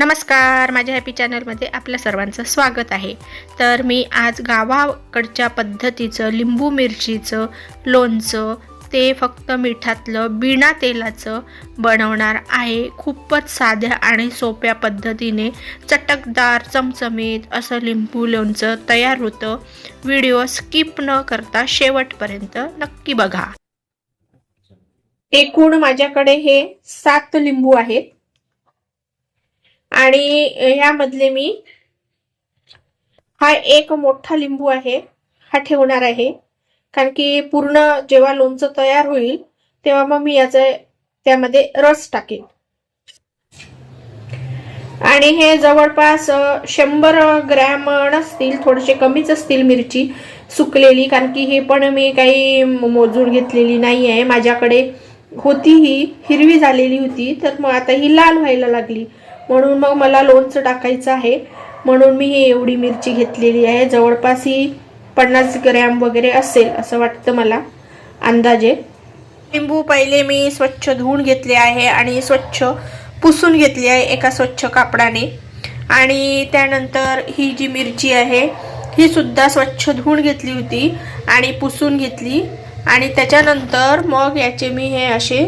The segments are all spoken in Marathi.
नमस्कार माझ्या हॅपी चॅनलमध्ये आपल्या सर्वांचं स्वागत आहे. तर मी आज गावाकडच्या पद्धतीचं लिंबू मिरचीचं लोणचं ते फक्त मिठातलं बिना तेलाचं बनवणार आहे. खूपच साध्या आणि सोप्या पद्धतीने चटकदार चमचमीत असं लिंबू लोणचं तयार होतं. व्हिडिओ स्किप न करता शेवटपर्यंत नक्की बघा. एकूण माझ्याकडे हे सात लिंबू आहेत. आणि ह्यामधले मी हा एक मोठा लिंबू आहे हा ठेवणार आहे. कारण की पूर्ण जेव्हा लोणचं तयार होईल तेव्हा मग मी याचं त्यामध्ये रस टाकेन. आणि हे जवळपास शंभर ग्रॅम नसतील थोडेसे कमीच असतील मिरची सुकलेली. कारण की हे पण मी काही मोजून घेतलेली नाही आहे. माझ्याकडे होती ही हिरवी झालेली होती. तर मग आता ही लाल व्हायला लागली. म्हणून मग मला लोणचं टाकायचं आहे. म्हणून मी ही एवढी मिरची घेतलेली आहे. जवळपास ही पन्नास ग्रॅम वगैरे असेल असं वाटतं मला अंदाजे. लिंबू पहिले मी स्वच्छ धुवून घेतले आहे आणि स्वच्छ पुसून घेतली आहे एका स्वच्छ कापडाने. आणि त्यानंतर ही जी मिरची आहे ही सुद्धा स्वच्छ धुवून घेतली होती आणि पुसून घेतली. आणि त्याच्यानंतर मग याचे मी हे असे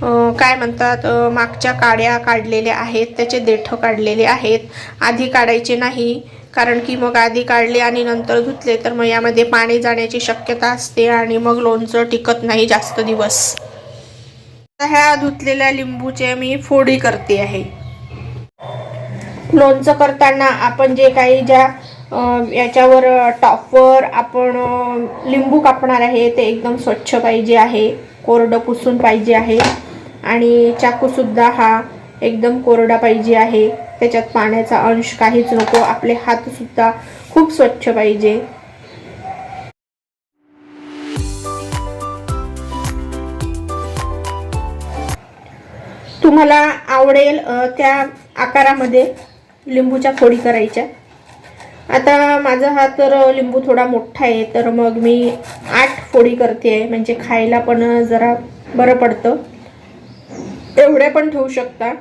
काय म्हणतात मागच्या काड्या काढलेल्या आहेत त्याचे देठं काढलेले आहेत. आधी काढायचे नाही कारण की मग आधी काढले आणि नंतर धुतले तर मग यामध्ये पाणी जाण्याची शक्यता असते आणि मग लोणचं टिकत नाही जास्त दिवस. आता ह्या धुतलेल्या लिंबूचे मी फोडी करते आहे. लोणचं करताना आपण जे काही ज्या याच्यावर टॉपवर आपण लिंबू कापणार आहे ते एकदम स्वच्छ पाहिजे आहे कोरडं पुसून पाहिजे आहे. आणि चाकूसुद्धा हा एकदम कोरडा पाहिजे आहे. त्याच्यात पाण्याचा अंश काहीच नको. आपले हातसुद्धा खूप स्वच्छ पाहिजे. तुम्हाला आवडेल त्या आकारामध्ये लिंबूच्या फोडी करायच्या. आता माझा हा तर लिंबू थोडा मोठा आहे. तर मग मी आठ फोडी करते. आहे म्हणजे खायला पण जरा बरं पडतं. एवढ्या पण ठेवू शकता.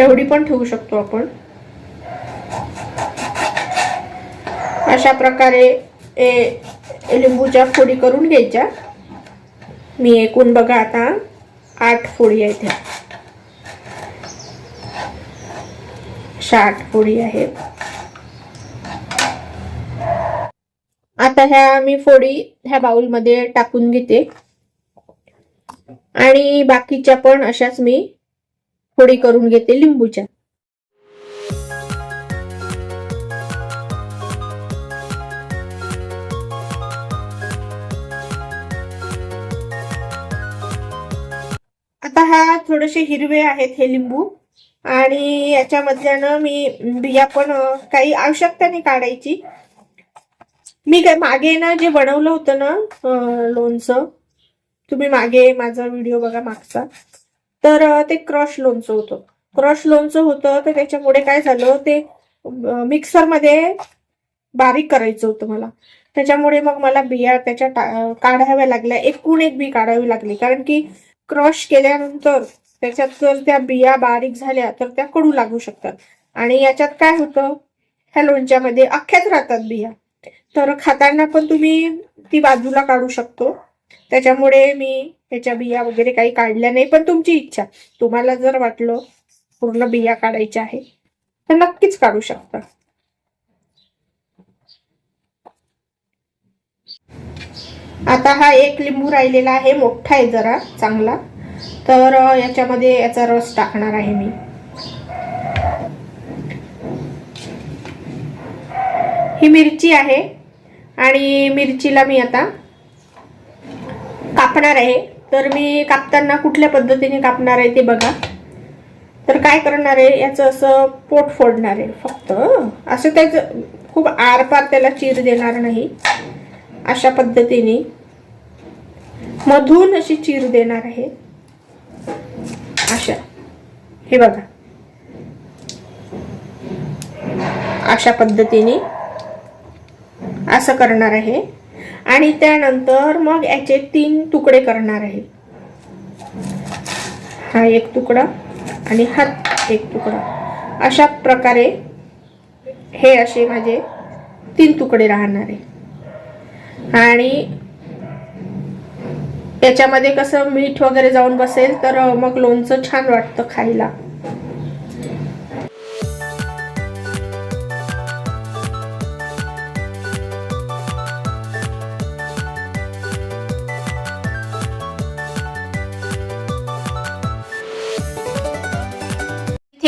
एवढी पण ठेवू शकतो आपण. अशा प्रकारे लिंबूच्या फोडी करून घ्यायच्या. मी एकूण बघा आता आठ फोडी आहेत ह्या. अशा आठ फोडी आहेत. आता ह्या मी फोडी ह्या बाउलमध्ये टाकून घेते. आणि बाकीच्या पण अशाच मी फोडी करून घेते लिंबूच्या. आता हा थोडेसे हिरवे आहेत हे लिंबू आणि याच्यामधल्यानं मी बिया पण काही आवश्यकता नाही काढायची. मी काय मागे ना जे बनवलं होतं ना लोणचं तुम्ही मागे माझा व्हिडिओ बघा मागचा. तर ते क्रश लोणचं होतं. क्रश लोणचं होतं तर त्याच्यामुळे काय झालं ते मिक्सरमध्ये बारीक करायचं होतं मला. त्याच्यामुळे मग मला बिया त्याच्या काढाव्या लागल्या. एकूण एक बी काढावी लागली. कारण की क्रश केल्यानंतर त्याच्यात जर त्या बिया बारीक झाल्या तर त्या कडू लागू शकतात. आणि याच्यात काय होतं ह्या लोणच्यामध्ये अख्ख्याच राहतात बिया. तर खाताना पण तुम्ही ती बाजूला काढू शकतो. त्याच्यामुळे मी त्याच्या बिया वगैरे काही काढल्या नाही पण तुमची इच्छा. तुम्हाला जर वाटलं पूर्ण बिया काढायच्या आहे तर नक्कीच काढू शकता. आता हा एक लिंबू राहिलेला आहे मोठा आहे जरा चांगला. तर याच्यामध्ये याचा रस टाकणार आहे मी. ही मिरची आहे आणि मिरचीला मी आता कापणार आहे. तर मी कापताना कुठल्या पद्धतीने कापणार आहे ते बघा. तर काय करणार आहे? याचं असं पोट फोडणार आहे फक्त. असं त्याचं खूप आरपार त्याला चीर देणार नाही. अशा पद्धतीने. मधून अशी चीर देणार आहे. अशा. हे बघा. अशा पद्धतीने. असं करणार आहे. आणि त्यानंतर मग याचे तीन तुकडे करणार आहे. हा एक तुकडा आणि हा एक तुकडा. अशा प्रकारे हे असे माझे तीन तुकडे राहणार आहे. आणि याच्यामध्ये कसं मीठ वगैरे जाऊन बसेल तर मग लोणचं छान वाटतं खायला.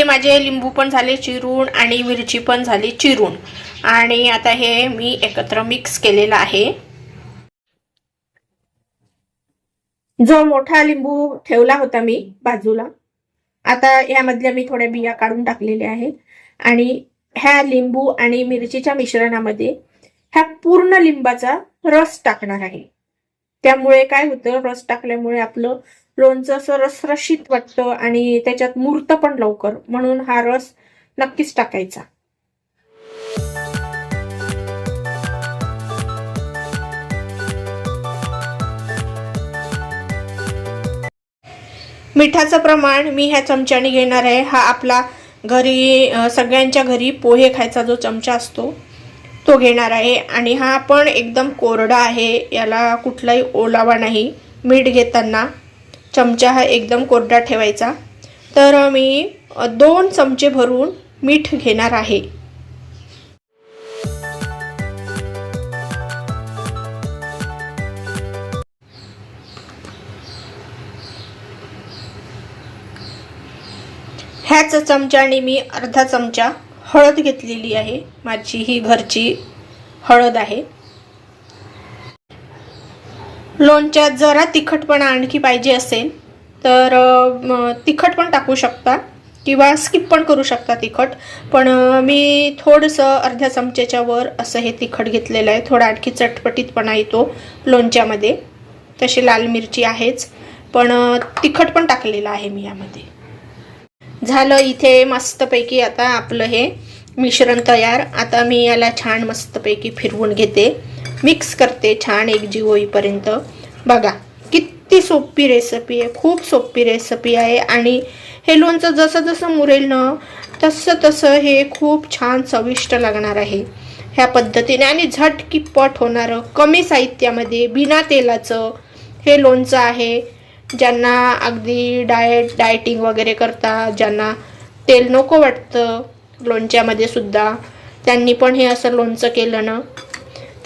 माझे लिंबू पण झाले चिरून आणि मिरची पण झाली चिरून. आणि आता हे मी एकत्र मिक्स केलेलं आहे. जो मोठा लिंबू ठेवला होता मी बाजूला आता यामधल्या मी थोड्या बिया काढून टाकलेल्या आहेत आणि ह्या लिंबू आणि मिरचीच्या मिश्रणामध्ये ह्या पूर्ण लिंबाचा रस टाकणार आहे. त्यामुळे काय होतं रस टाकल्यामुळे आपलं लोणचं असं रसरशीत वाटतं आणि त्याच्यात मूर्त पण लवकर. म्हणून हा रस नक्कीच टाकायचा. मिठाचं प्रमाण मी ह्या चमच्याने घेणार आहे. हा आपला घरी सगळ्यांच्या घरी पोहे खायचा जो चमचा असतो तो घेणार आहे. आणि हा पण एकदम कोरडा आहे. याला कुठलाही ओलावा नाही. मीठ घेताना चमचा हा एकदम कोरडा ठेवायचा. तर मी दोन चमचे भरून मीठ घेणार आहे. ह्याच चमच्याने मी अर्धा चमचा हळद घेतलेली आहे. माझी ही घरची हळद आहे. लोणच्यात जरा तिखटपणा आणखी पाहिजे असेल तर तिखट पण टाकू शकता किंवा स्किप पण करू शकता तिखट. पण मी थोडंसं अर्ध्या चमच्याच्या वर असं हे तिखट घेतलेलं आहे. थोडा आणखी चटपटीतपणा येतो लोणच्यामध्ये. तशी लाल मिरची आहेच. पण तिखट पण टाकलेलं आहे मी यामध्ये. झालं इथे मस्तपैकी आता आपलं हे मिश्रण तयार. आता मी याला छान मस्तपैकी फिरवून घेते. मिक्स करते छान एक जीव होईपर्यंत बघा किती सोपी रेसिपी आहे खूप सोपी रेसिपी आहे. आणि हे लोणचं जसं जसं मुरेल ना तसं तसं हे खूप छान चविष्ट लागणार आहे. ह्या पद्धतीने आणि झटकीपट होणारं कमी साहित्यामध्ये बिना तेलाचं हे लोणचं आहे. ज्यांना अगदी डाएट डायटिंग वगैरे करता ज्यांना तेल नको वाटतं लोणच्यामध्ये सुद्धा त्यांनी पण हे असं लोणचं केलं ना.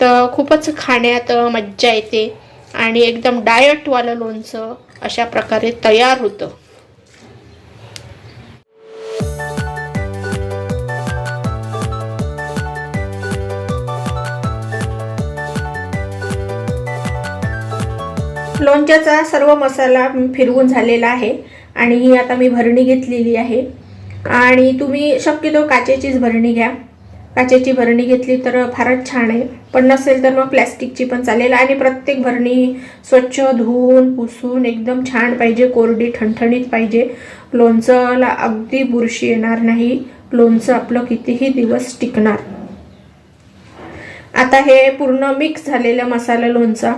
तर खूपच खाण्यात मज्जा येते. आणि एकदम डायटवालं लोणचं अशा प्रकारे तयार होतं. लोणच्याचा सर्व मसाला फिरवून झालेला आहे आणि ही आता मी भरणी घेतलेली आहे. आणि तुम्ही शक्यतो काचेचीच भरणी घ्या. काचेची भरणी घेतली तर फारच छान आहे. पण नसेल तर मग प्लॅस्टिकची पण चालेल आणि प्रत्येक भरणी स्वच्छ धुवून पुसून एकदम छान पाहिजे कोरडी ठणठणीत पाहिजे. लोणचंला अगदी बुरशी येणार नाही. लोणचं आपलं कितीही दिवस टिकणार. आता हे पूर्ण मिक्स झालेला मसाला लोणचा.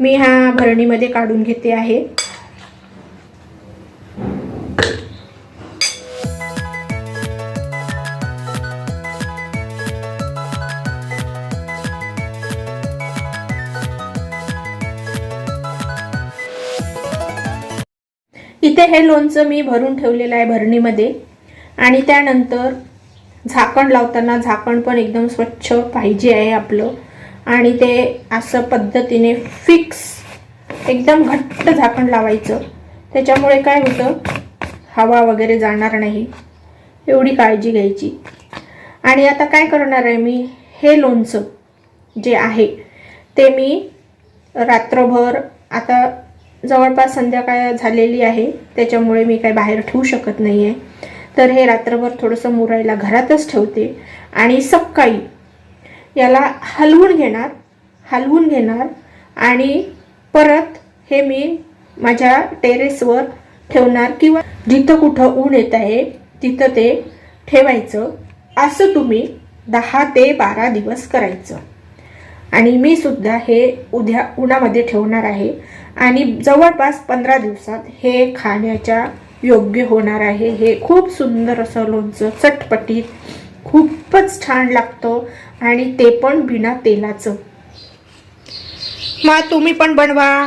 मी ह्या भरणीमध्ये काढून घेते आहे. इथे हे लोणचं मी भरून ठेवलेलं आहे भरणीमध्ये. आणि त्यानंतर झाकण लावताना झाकण पण एकदम स्वच्छ पाहिजे आहे आपलं. आणि ते असं पद्धतीने फिक्स एकदम घट्ट झाकण लावायचं. त्याच्यामुळे काय होतं? हवा वगैरे जाणार नाही. एवढी काळजी घ्यायची. आणि आता काय करणार आहे मी? हे लोणचं जे आहे ते मी रात्रभर आता जवळपास संध्याकाळ झालेली आहे त्याच्यामुळे मी काय बाहेर ठेवू शकत नाही आहे तर हे रात्रभर थोडंसं मुरायला घरातच ठेवते. आणि सकाळी याला हलवून घेणार हलवून घेणार आणि परत हे मी माझ्या टेरेसवर ठेवणार किंवा जिथं कुठं ऊन येत आहे तिथं ते ठेवायचं. असं तुम्ही दहा ते बारा दिवस करायचं. आणि मी सुद्धा हे उद्या उन्हामध्ये ठेवणार आहे. आणि जवळपास पंधरा दिवसात हे खाण्याच्या योग्य होणार आहे. हे खूप सुंदर असं लोणचं चटपटीत खूपच छान लागतं आणि ते पण बिना तेलाचं. मग तुम्ही पण बनवा.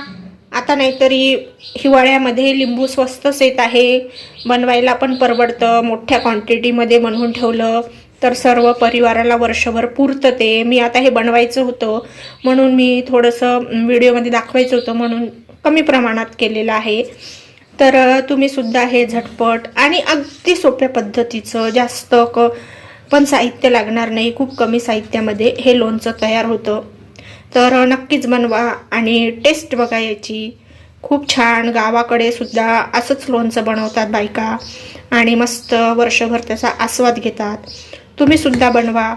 आता नाहीतरी हिवाळ्यामध्ये लिंबू स्वस्तच येत आहे. बनवायला पण परवडतं. मोठ्या क्वांटिटीमध्ये बनवून ठेवलं तर सर्व परिवाराला वर्षभर पुरतं ते मी आता हे बनवायचं होतं. म्हणून मी थोडंसं व्हिडिओमध्ये दाखवायचं होतं. म्हणून कमी प्रमाणात केलेलं आहे. तर तुम्ही सुद्धा हे झटपट आणि अगदी सोप्या पद्धतीचं जास्त क पण साहित्य लागणार नाही खूप कमी साहित्यामध्ये हे लोणचं तयार होतं. तर नक्कीच बनवा आणि टेस्ट बघा याची खूप छान गावाकडे सुद्धा असंच लोणचं बनवतात बायका आणि मस्त वर्षभर त्याचा आस्वाद घेतात. तुम्ही सुद्धा बनवा.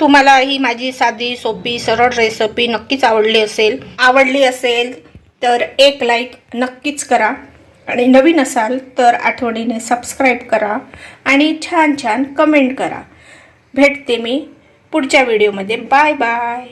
तुम्हाला ही माझी साधी सोपी सरळ रेसिपी नक्कीच आवडली असेल. आवडली असेल तर एक लाईक नक्कीच करा. आणि नवीन असाल तर आठवणीने सबस्क्राईब करा आणि छान छान कमेंट करा. भेटते मी पुढच्या व्हिडिओमध्ये बाय बाय